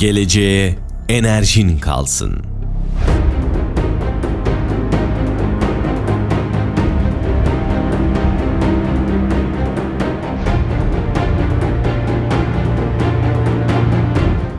Geleceğe enerjin kalsın.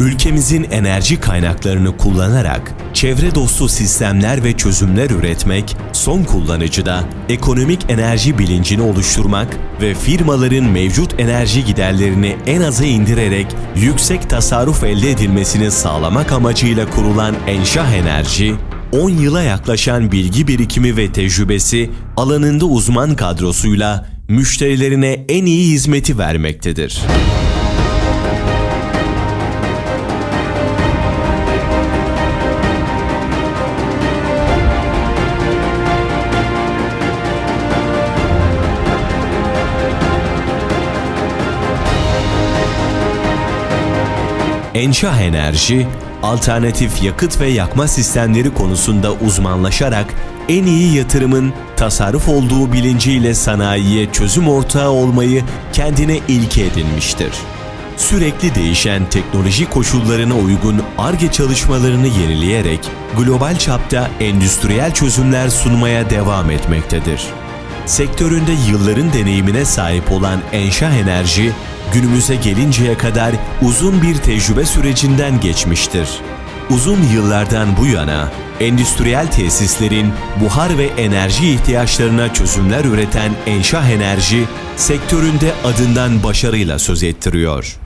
Ülkemizin enerji kaynaklarını kullanarak çevre dostu sistemler ve çözümler üretmek, son kullanıcıda ekonomik enerji bilincini oluşturmak ve firmaların mevcut enerji giderlerini en aza indirerek yüksek tasarruf elde edilmesini sağlamak amacıyla kurulan Enşah Enerji, 10 yıla yaklaşan bilgi birikimi ve tecrübesi alanında uzman kadrosuyla müşterilerine en iyi hizmeti vermektedir. Enşah Enerji, alternatif yakıt ve yakma sistemleri konusunda uzmanlaşarak en iyi yatırımın tasarruf olduğu bilinciyle sanayiye çözüm ortağı olmayı kendine ilke edinmiştir. Sürekli değişen teknoloji koşullarına uygun ARGE çalışmalarını yenileyerek global çapta endüstriyel çözümler sunmaya devam etmektedir. Sektöründe yılların deneyimine sahip olan Enşah Enerji, günümüze gelinceye kadar uzun bir tecrübe sürecinden geçmiştir. Uzun yıllardan bu yana endüstriyel tesislerin buhar ve enerji ihtiyaçlarına çözümler üreten Enşah Enerji, sektöründe adından başarıyla söz ettiriyor.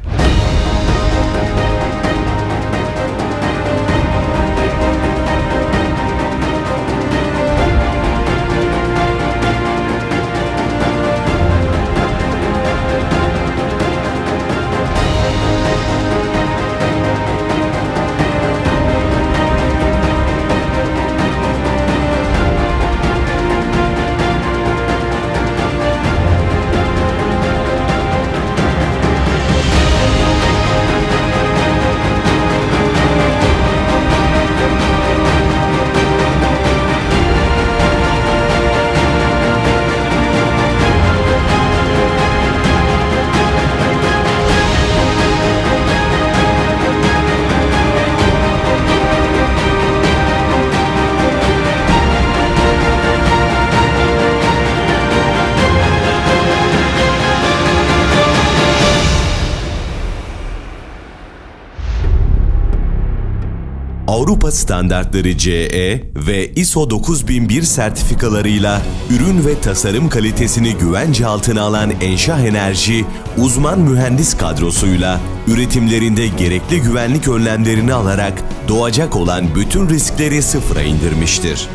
Avrupa standartları CE ve ISO 9001 sertifikalarıyla ürün ve tasarım kalitesini güvence altına alan Enşah Enerji, uzman mühendis kadrosuyla üretimlerinde gerekli güvenlik önlemlerini alarak doğacak olan bütün riskleri sıfıra indirmiştir.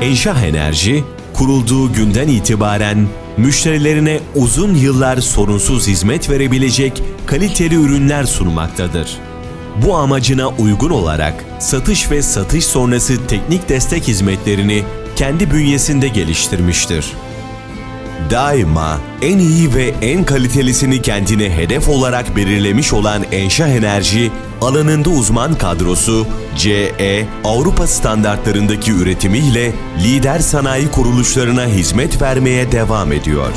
Enşah Enerji, kurulduğu günden itibaren müşterilerine uzun yıllar sorunsuz hizmet verebilecek kaliteli ürünler sunmaktadır. Bu amacına uygun olarak satış ve satış sonrası teknik destek hizmetlerini kendi bünyesinde geliştirmiştir. Daima en iyi ve en kalitelisini kendine hedef olarak belirlemiş olan Enşah Enerji, alanında uzman kadrosu, CE, Avrupa standartlarındaki üretimiyle lider sanayi kuruluşlarına hizmet vermeye devam ediyor.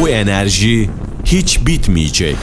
Bu enerji hiç bitmeyecek.